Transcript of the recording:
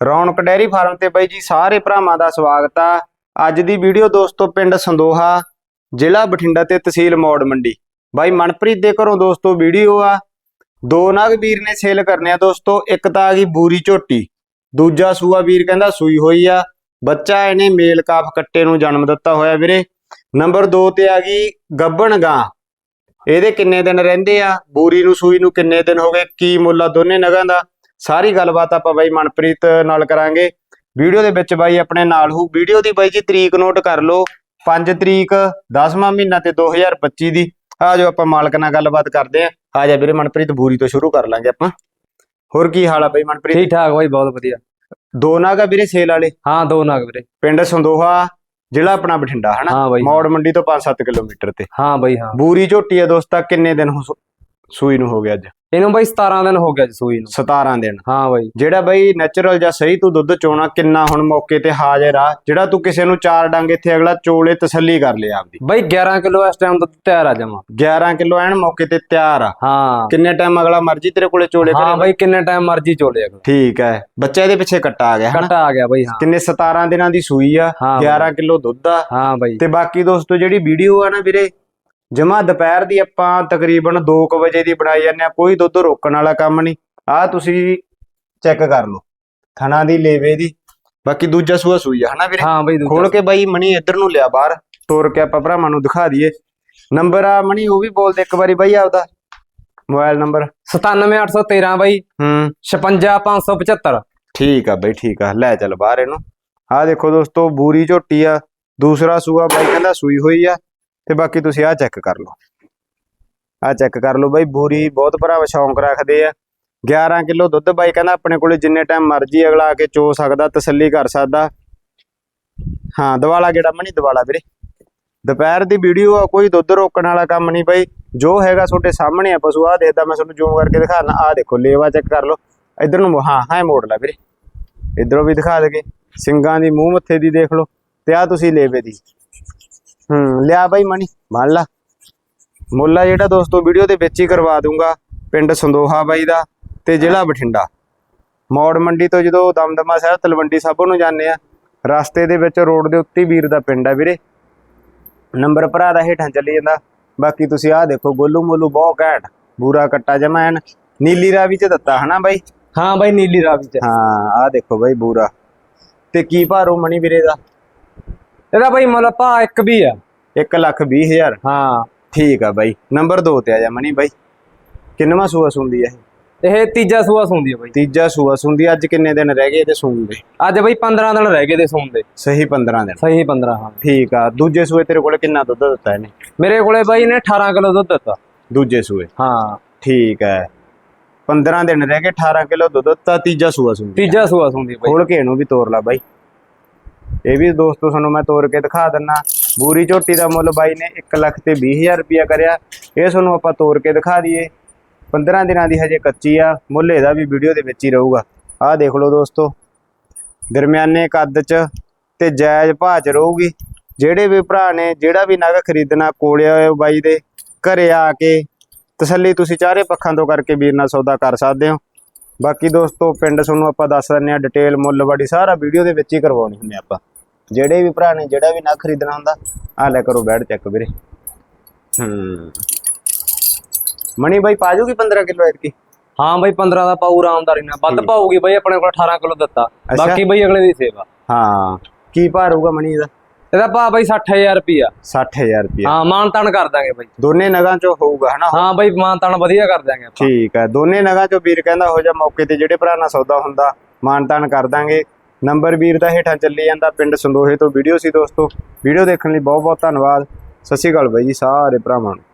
ਰੌਣਕ dairy farm ਤੇ ਬਾਈ ਜੀ ਸਾਰੇ ਭਰਾਵਾਂ ਦਾ ਸਵਾਗਤ ਆ। ਅੱਜ ਦੀ ਵੀਡੀਓ ਦੋਸਤੋ ਪਿੰਡ ਸੰਦੋਹਾ, ਜ਼ਿਲ੍ਹਾ ਬਠਿੰਡਾ ਤੇ ਤਹਿਸੀਲ ਮੌੜ ਮੰਡੀ। ਬਾਈ ਮਨਪ੍ਰੀਤ ਦੇ ਘਰੋਂ ਦੋਸਤੋ ਵੀਡੀਓ ਆ। ਦੋ ਨਾਗ ਵੀਰ ਨੇ ਸੇਲ ਕਰਨੇ ਆ ਦੋਸਤੋ, ਇੱਕ ਤਾਂ ਆ ਗਈ ਬੂਰੀ ਝੋਟੀ, ਦੂਜਾ ਸੂਆ ਵੀਰ ਕਹਿੰਦਾ ਸੂਈ ਹੋਈ ਆ। ਬੱਚਾ ਇਹਨੇ ਮੇਲ ਕਾਫ ਕੱਟੇ ਨੂੰ ਜਨਮ ਦਿੱਤਾ ਹੋਇਆ ਵੀਰੇ। ਨੰਬਰ 2 ਤੇ ਆ ਗਈ ਗੱਬਣ ਗਾਂ। ਇਹਦੇ ਕਿੰਨੇ ਦਿਨ ਰਹਿੰਦੇ ਆ? ਬੂਰੀ ਨੂੰ, ਸੂਈ ਨੂੰ ਕਿੰਨੇ ਦਿਨ ਹੋ ਗਏ? ਕੀ ਮੁੱਲ ਆ ਦੋਨੇ ਨਗਾਂ ਦਾ? ਸਾਰੀ ਗੱਲਬਾਤ ਆਪਾਂ ਬਾਈ ਮਨਪ੍ਰੀਤ ਨਾਲ ਕਰਾਂਗੇ। ਵੀਡੀਓ ਦੇ ਵਿੱਚ ਬਾਈ ਆਪਣੇ ਨਾਲ ਹੋ। ਵੀਡੀਓ ਦੀ ਬਾਈ ਜੀ ਤਰੀਕ ਨੋਟ ਕਰ ਲਓ। 5 ਤਰੀਕ 10ਵਾਂ ਮਹੀਨਾ ਤੇ 2025 ਦੀ। ਆ ਜੋ ਆਪਾਂ ਮਾਲਕ ਨਾਲ ਗੱਲਬਾਤ ਕਰਦੇ ਆ ਆ ਜਾ ਵੀਰੇ ਮਨਪ੍ਰੀਤ ਬੂਰੀ ਤੋਂ ਸ਼ੁਰੂ ਕਰ ਲਾਂਗੇ ਆਪਾਂ। ਹੋਰ ਕੀ ਹਾਲ ਆ ਬਾਈ ਮਨਪ੍ਰੀਤ? ਠੀਕ ਠਾਕ ਬਾਈ ਬਹੁਤ ਵਧੀਆ। ਦੋ ਨਾਗਾ ਵੀਰੇ ਸੇਲ ਵਾਲੇ? ਹਾਂ ਦੋ ਨਾਗ ਵੀਰੇ। ਪਿੰਡ ਸੰਦੋਹਾ ਜ਼ਿਲ੍ਹਾ ਆਪਣਾ ਬਠਿੰਡਾ ਹਨਾ? ਮੌੜ ਮੰਡੀ ਤੋਂ 5-7 ਕਿਲੋਮੀਟਰ ਤੇ। ਹਾਂ ਬਾਈ ਹਾਂ। ਬੂਰੀ ਝੋਟੀ ਆ ਦੋਸਤਾ ਕਿੰਨੇ ਦਿਨ ਹੋ- ਸੂਈ ਨੂੰ ਹੋ ਗਿਆ ਅੱਜ। ਇਹਨੂੰ ਬਾਈ 17 ਦਿਨ ਹੋ ਗਿਆ ਜੀ ਸੂਈ ਨੂੰ। 17 ਦਿਨ। ਹਾਂ ਬਾਈ। ਜਿਹੜਾ ਬਈ ਨੈਚੁਰਲ ਜਾਂ ਸਹੀ ਤੂੰ ਦੁੱਧ ਚੋਣਾ ਕਿੰਨਾ ਹੁਣ ਮੌਕੇ ਤੇ ਹਾਜ਼ਰ ਆ ਜਿਹੜਾ ਤੂੰ ਕਿਸੇ ਨੂੰ ਚਾਰ ਡੰਗ ਇੱਥੇ ਅਗਲਾ ਚੋਲੇ ਤਸੱਲੀ ਕਰ ਲਿਆ ਆਪਦੀ। ਬਾਈ 11 ਕਿਲੋ ਇਸ ਟਾਈਮ ਦੁੱਧ ਤਿਆਰ ਆ ਜਾਵਾਂ 11 ਕਿਲੋ ਐਨ ਮੌਕੇ ਤੇ ਤਿਆਰ ਆ। ਹਾਂ। ਕਿੰਨੇ ਟਾਈਮ ਅਗਲਾ ਮਰਜ਼ੀ ਤੇਰੇ ਕੋਲੇ ਚੋਲੇ ਹਾਂ ਕਰੇ? ਬਾਈ ਕਿੰਨੇ ਟਾਈਮ ਮਰਜ਼ੀ ਚੋਲੇ ਅਗਲਾ। ਠੀਕ ਹੈ ਬੱਚਾ ਇਹਦੇ ਪਿੱਛੇ ਕੱਟਾ ਆ ਗਿਆ ਹਨਾ? ਕੱਟਾ ਆ ਗਿਆ ਬਾਈ ਹਾਂ। ਕਿੰਨੇ 17 ਦਿਨਾਂ ਦੀ ਸੂਈ ਆ ਹਾਂ 11 ਕਿਲੋ ਦੁੱਧ ਆ। ਹਾਂ ਬਾਈ। ਤੇ ਬਾਕੀ ਦੋਸਤੋ ਜਿਹੜੀ ਵੀਡੀਓ ਆ ਨਾ ਵੀਰੇ ਜਮਾ ਦੁਪਹਿਰ ਦੀ ਆਪਾਂ ਤਕਰੀਬਨ 2:00 ਵਜੇ ਦੀ ਬਣਾਈ ਜਾਂਦੇ ਆ ਕੋਈ ਦੁੱਧ ਰੋਕਣ ਵਾਲਾ ਕੰਮ ਨਹੀਂ। ਆ ਤੁਸੀਂ ਚੈੱਕ ਕਰ ਲਓ ਥਣਾ ਦੀ ਲੇਵੇ ਦੀ। ਬਾਕੀ ਦੂਜਾ ਸੂਆ ਸੂਈ ਆ ਹਨਾ ਵੀਰੇ? ਹਾਂ ਬਾਈ ਦੂਜਾ ਖੋਲ ਕੇ ਬਾਈ ਮਣੀ ਇੱਧਰ ਨੂੰ ਲਿਆ ਬਾਹਰ। ਤੋਰ ਕੇ ਆਪਾਂ ਭਰਾਵਾਂ ਨੂੰ ਦਿਖਾ ਦਈਏ। ਨੰਬਰ ਆ ਮਣੀ ਉਹ ਵੀ ਬੋਲ ਦੇ ਇੱਕ ਵਾਰੀ ਬਾਈ ਆਪਦਾ। Mobile number. 97813 ਬਾਈ। ਹੂੰ। 56575 ਠੀਕ ਆ ਬਾਈ ਠੀਕ ਆ। ਲੈ ਚੱਲ ਬਾਹਰ ਇਹਨੂੰ। ਆ ਦੇਖੋ ਦੋਸਤੋ ਬੂਰੀ ਝੋਟੀ ਆ। ਦੂਸਰਾ ਸੂਆ ਬਾਈ ਕਹਿੰਦਾ ਸੂਈ ਹੋਈ ਆ। ਤੇ ਬਾਕੀ ਤੁਸੀਂ ਆਹ ਚੈੱਕ ਕਰ ਲਓ। ਆਹ ਚੈੱਕ ਕਰ ਲਓ ਬਾਈ, ਬੂਰੀ ਬਹੁਤ ਭਰਾ ਸ਼ੌਂਕ ਰੱਖਦੇ ਆ। 11 ਕਿਲੋ ਦੁੱਧ ਬਾਈ ਕਹਿੰਦਾ ਆਪਣੇ ਕੋਲੇ ਜਿੰਨੇ ਟਾਈਮ ਮਰਜ਼ੀ ਅਗਲਾ ਆ ਕੇ ਚੋ ਸਕਦਾ, ਤਸੱਲੀ ਕਰ ਸਕਦਾ। ਹਾਂ, ਦਵਾਲਾ ਜਿਹੜਾ ਮਣੀ ਦਵਾਲਾ ਵੀਰੇ। ਦੁਪਹਿਰ ਦੀ ਵੀਡੀਓ ਆ, ਕੋਈ ਦੁੱਧ ਰੋਕਣ ਵਾਲਾ ਕੰਮ ਨਹੀਂ ਬਾਈ। ਜੋ ਹੈਗਾ ਤੁਹਾਡੇ ਸਾਹਮਣੇ ਆ, ਪਸ਼ੂ ਆ ਦੇਖਦਾ, ਮੈਂ ਤੁਹਾਨੂੰ ਜ਼ੂਮ ਕਰਕੇ ਦਿਖਾਣਾ ਆ ਦੇਖੋ, ਲੇਵਾ ਚੈੱਕ ਕਰ ਲਓ। ਇਧਰ ਨੂੰ, ਹਾਂ ਹਾਂ ਮੋੜ ਲੈ ਵੀਰੇ। ਇਧਰੋਂ ਵੀ ਦਿਖਾ ਦੇਗੇ। ਸਿੰਗਾਂ ਦੀ ਮੂੰਹ ਮੱਥੇ ਦੀ ਦੇਖ ਲਓ। ਤੇ ਆ ਤੁਸੀਂ ਲੇਵੇ ਦੀ। ਹੂੰ ਲਿਆ ਬਾਈ ਮਣੀ ਮੰਨ ਲਾ। ਮੁੱਲਾ ਜਿਹੜਾ ਦੋਸਤੋ ਵੀਡੀਓ ਦੇ ਵਿੱਚ ਹੀ ਕਰਵਾ ਦੂੰਗਾ ਪਿੰਡ ਸੰਦੋਹਾ ਬਾਈ ਦਾ ਤੇ ਜ਼ਿਲ੍ਹਾ ਬਠਿੰਡਾ। ਮੌੜ ਮੰਡੀ ਤੋਂ ਜਦੋਂ ਦਮਦਮਾ ਸਾਹਿਬ ਤਲਵੰਡੀ ਸਾਬੋ ਨੂੰ ਜਾਂਦੇ ਆ ਰਸਤੇ ਦੇ ਵਿੱਚ ਰੋਡ ਦੇ ਉੱਤੇ ਵੀਰ ਦਾ ਪਿੰਡ ਆ ਵੀਰੇ। ਨੰਬਰ ਭਰਾ ਦਾ ਹੇਠਾਂ ਚੱਲੀ ਜਾਂਦਾ। ਬਾਕੀ ਤੁਸੀਂ ਆਹ ਦੇਖੋ ਗੋਲੂ ਮੋਲੂ ਬਹੁਤ ਘੈਂਟ ਬੂਰਾ ਕੱਟਾ ਜਮਾ ਐਨ। ਨੀਲੀ ਰਾਵੀ ਚ ਦਿੱਤਾ ਹਨਾ ਬਾਈ? ਹਾਂ ਬਾਈ ਨੀਲੀ ਰਾਵੀ ਚ। ਹਾਂ ਆਹ ਦੇਖੋ ਬਾਈ ਬੂਰਾ। ਤੇ ਕੀ ਭਾਰੋ ਮਣੀ ਵੀਰੇ ਦਾ? ਇਹਦਾ ਬਾਈ ਮੁੱਲ ਭਾ ਇੱਕ ਵੀ ਆ। 1 ਲੱਖ ਵੀਹ ਹਜ਼ਾਰ। ਹਾਂ। ਠੀਕ ਆ ਬਾਈ। ਨੰਬਰ 2 ਤੇ ਆ ਜਾ ਮਣੀ ਬਾਈ। ਕਿੰਨਵਾਂ ਸੂਆ ਸੁੰਦੀ ਆ ਇਹ? ਇਹ ਤੀਜਾ ਸੂਆ ਸੁੰਦੀ ਆ ਬਾਈ। ਤੀਜਾ ਸੂਆ ਸੁੰਦੀ ਅੱਜ ਕਿੰਨੇ ਦਿਨ ਰਹਿ ਗਏ ਇਹਦੇ ਸੂਣ ਦੇ? ਅੱਜ ਬਾਈ 15 ਦਿਨ ਰਹਿ ਗਏ ਦੇ ਸੂਣ ਦੇ। ਸਹੀ 15 ਦਿਨ। ਸਹੀ 15 ਹਾਂ। ਠੀਕ ਆ। ਦੂਜੇ ਸੂਏ ਤੇਰੇ ਕੋਲੇ ਕਿੰਨਾ ਦੁੱਧ ਦਿੱਤਾ ਇਹਨੇ? ਮੇਰੇ ਕੋਲੇ ਬਾਈ ਨੇ 18 ਕਿਲੋ ਦੁੱਧ ਦਿੱਤਾ। ਦੂਜੇ ਸੂਏ। ਹਾਂ। ਠੀਕ ਹੈ 15 ਦਿਨ ਰਹਿ ਗਏ 18 ਕਿਲੋ ਦੁੱਧ ਦਿੱਤਾ ਤੀਜਾ ਸੂਆ ਸੁੰਦੀ ਤੀਜਾ ਸੂਆ ਸੁੰਦੀ ਆ ਬਾਈ। ਖੋਲ ਕੇ ਇਹਨੂੰ ਵੀ ਤੋੜ ਲਾ ਬਾਈ। ਇਹ ਵੀ ਦੋਸਤੋ ਤੁਹਾਨੂੰ ਮੈਂ ਤੋੜ ਕੇ ਦਿਖਾ ਦਿੰਨਾ। ਬੂਰੀ ਝੋਟੀ ਦਾ ਮੁੱਲ ਬਾਈ ਨੇ 1 ਲੱਖ ਤੇ 20000 ਰੁਪਇਆ ਕਰਿਆ। ਇਹ ਤੁਹਾਨੂੰ ਆਪਾਂ ਤੋੜ ਕੇ ਦਿਖਾ ਦਈਏ। 15 ਦਿਨਾਂ ਦੀ ਹਜੇ ਕੱਚੀ ਆ। ਮੁੱਲ ਇਹਦਾ ਵੀ ਵੀਡੀਓ ਦੇ ਵਿੱਚ ਹੀ ਰਹੂਗਾ। ਆਹ ਦੇਖ ਲਓ ਦੋਸਤੋ। ਦਰਮਿਆਨੇ ਕੱਦ 'ਚ ਤੇ ਜਾਇਜ਼ ਭਾਅ 'ਚ ਰਹੂਗੀ। ਜਿਹੜੇ ਵੀ ਭਰਾ ਨੇ, ਜਿਹੜਾ ਵੀ ਨਗ ਖਰੀਦਣਾ ਕੋਲਿਆ ਹੋਇਆ ਬਾਈ ਦੇ, ਘਰੇ ਆ ਕੇ ਤਸੱਲੀ ਤੁਸੀਂ ਚਾਰੇ ਪੱਖਾਂ ਤੋਂ ਕਰਕੇ ਵੀਰ ਨਾਲ ਸੌਦਾ ਕਰ ਸਕਦੇ ਹੋ। ਬਾਕੀ ਦੋਸਤੋ ਪਿੰਡ ਤੁਹਾਨੂੰ ਆਪਾਂ ਦੱਸ ਦਿੰਨੇ ਆ ਡਿਟੇਲ ਮੁੱਲ ਵਾੜੀ ਸਾਰਾ ਵੀਡੀਓ ਦੇ ਵਿੱਚ ਹੀ ਕਰਵਾਉਣੀ ਹੁੰਦੀ ਆਪਾਂ। ਜਿਹੜੇ ਵੀ ਭਰਾ ਨੇ ਜਿਹੜਾ ਵੀ ਨਾ ਖਰੀਦਣਾ ਹੁੰਦਾ ਆ ਲੈ ਕਰੋ ਬੈਡ ਚੈੱਕ ਵੀਰੇ। ਹੂੰ। ਮਣੀ ਬਾਈ ਪਾ ਜੂਗੀ 15 ਕਿਲੋ ਐਤਕੀ? ਹਾਂ ਬਾਈ 15 ਦਾ ਪਾਉ ਆਰਾਮਦਾਰੀ ਨਾਲ ਵੱਧ। ਪਾਉਗੀ ਬਾਈ ਆਪਣੇ ਕੋਲ 18 ਕਿਲੋ ਦਿੱਤਾ। ਬਾਕੀ ਬਾਈ ਅਗਲੇ ਦੀ ਸੇਵਾ। ਹਾਂ। ਕੀ ਭਾਰ ਹੋਊਗਾ ਮਣੀ ਇਹਦਾ? ਇਹਦਾ ਭਾ ਬਾਈ 60000 ਰੁਪਿਆ 60000 ਰੁਪਇਆ ਹਾਂ ਮਾਨ ਤਾਨ ਕਰ ਦਾਂਗੇ ਬਾਈ। ਦੋਨੇ ਨਗਾਂ ਚੋਂ ਹੋਊਗਾ ਹਨਾ ਹਾਂ ਬਾਈ ਮਾਨ ਤਾਨ ਵਧੀਆ ਕਰ ਦਾਂਗੇ ਆਪਾਂ। ਠੀਕ ਹੈ ਦੋਨੇ ਨਗਾਂ ਚੋਂ ਵੀਰ ਕਹਿੰਦਾ ਹੋ ਜਾ ਮੌਕੇ ਤੇ ਜਿਹੜੇ ਭਰਾ ਨਾਲ ਸੌਦਾ ਹੁੰਦਾ ਮਾਨਤਾਨ ਕਰ ਦਾਂਗੇ। ਨੰਬਰ ਵੀਰ ਦਾ ਹੇਠਾਂ ਚੱਲੀ ਜਾਂਦਾ ਪਿੰਡ ਸੰਦੋਹੇ ਤੋਂ ਵੀਡੀਓ ਸੀ ਦੋਸਤੋ। ਵੀਡੀਓ ਦੇਖਣ ਲਈ ਬਹੁਤ ਬਹੁਤ ਧੰਨਵਾਦ। ਸਤਿ ਸ਼੍ਰੀ ਅਕਾਲ ਬਾਈ ਜੀ ਸਾਰੇ ਭਰਾਵਾਂ ਨੂੰ।